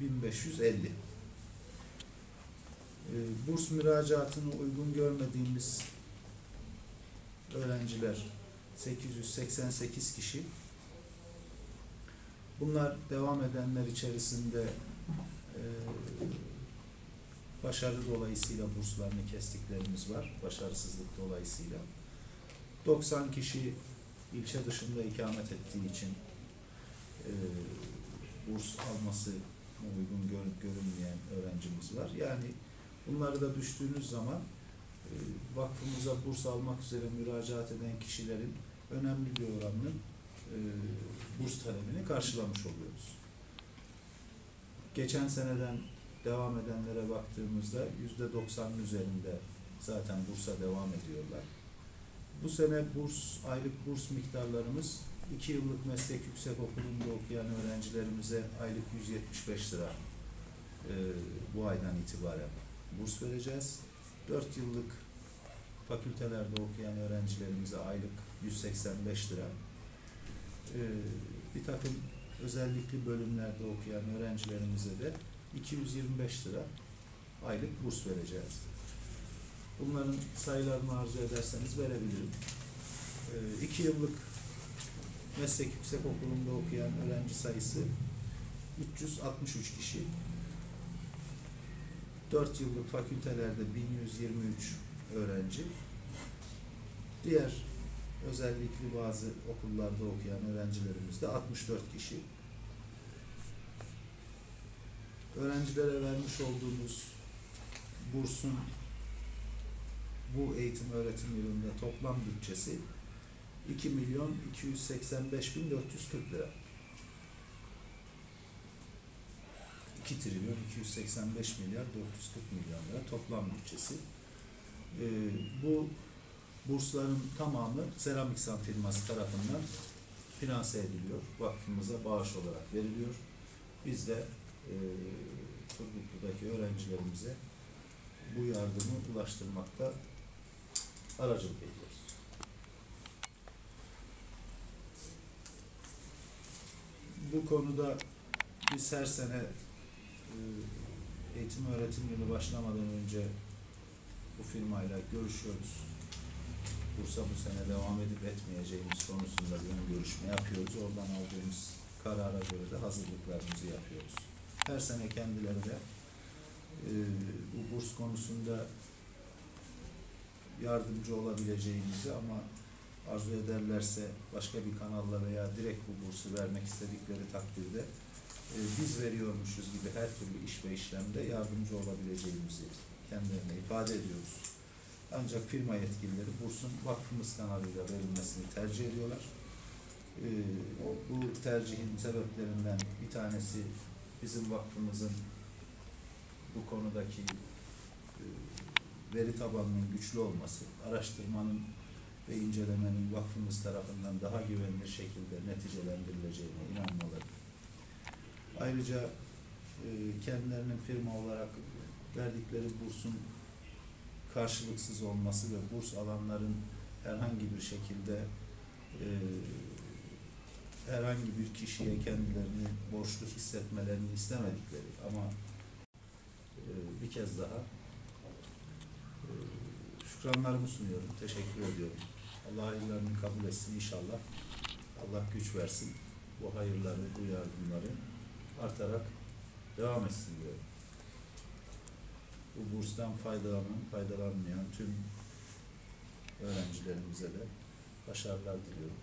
1550. Ee, Burs müracaatını uygun görmediğimiz öğrenciler 888 kişi. Bunlar devam edenler içerisinde e, başarı dolayısıyla burslarını kestiklerimiz var. Başarısızlık dolayısıyla. 90 kişi ilçe dışında ikamet ettiği için e, burs alması uygun görüp görünmeyen öğrencimiz var. Yani bunları da düştüğünüz zaman e, vakfımıza burs almak üzere müracaat eden kişilerin önemli bir oranının e, burs talebini karşılamış oluyoruz. Geçen seneden devam edenlere baktığımızda yüzde 90'ın üzerinde zaten bursa devam ediyorlar. Bu sene burs, aylık burs miktarlarımız 2 yıllık meslek yüksek okulunda okuyan öğrencilerimize aylık 175 lira e, bu aydan itibaren burs vereceğiz. 4 yıllık fakültelerde okuyan öğrencilerimize aylık 185 lira. E, bir takım özellikli bölümlerde okuyan öğrencilerimize de 225 lira aylık burs vereceğiz. Bunların sayılarını arzu ederseniz verebilirim. 2 yıllık meslek yüksek okulunda okuyan öğrenci sayısı 363 kişi. 4 yıllık fakültelerde 1123 öğrenci. Diğer özellikli bazı okullarda okuyan öğrencilerimiz de 64 kişi. Öğrencilere vermiş olduğumuz bursun bu eğitim öğretim yılında toplam bütçesi 2 milyon 285 bin 440 lira. 2 trilyon 285 milyar 440 milyon lira toplam bütçesi. Ee, bu bursların tamamı Seramiksan firması tarafından finanse ediliyor. Vakfımıza bağış olarak veriliyor. Biz de e, Turgutlu'daki öğrencilerimize bu yardımı ulaştırmakta aracılık ediyoruz. Bu konuda biz her sene e, eğitim öğretim yılı başlamadan önce bu firmayla görüşüyoruz. Bursa bu sene devam edip etmeyeceğimiz konusunda bir görüşme yapıyoruz. Oradan aldığımız karara göre de hazırlıklarımızı yapıyoruz. Her sene kendileri de e, bu burs konusunda yardımcı olabileceğimizi ama arzu ederlerse başka bir kanalla veya direkt bu bursu vermek istedikleri takdirde e, biz veriyormuşuz gibi her türlü iş ve işlemde yardımcı olabileceğimizi kendilerine ifade ediyoruz. Ancak firma yetkilileri bursun vakfımız kanalıyla verilmesini tercih ediyorlar. E, bu tercihin sebeplerinden bir tanesi bizim vakfımızın bu konudaki e, veri tabanının güçlü olması, araştırmanın ve incelemenin vakfımız tarafından daha güvenilir şekilde neticelendirileceğine inanmaları. Ayrıca e, kendilerinin firma olarak verdikleri bursun karşılıksız olması ve burs alanların herhangi bir şekilde e, herhangi bir kişiye kendilerini borçlu hissetmelerini istemedikleri ama e, bir kez daha şükranlarımı sunuyorum. Teşekkür ediyorum. Allah hayırlarını kabul etsin inşallah. Allah güç versin. Bu hayırları, bu yardımları artarak devam etsin diyorum. Bu burstan faydalanan, faydalanmayan tüm öğrencilerimize de başarılar diliyorum.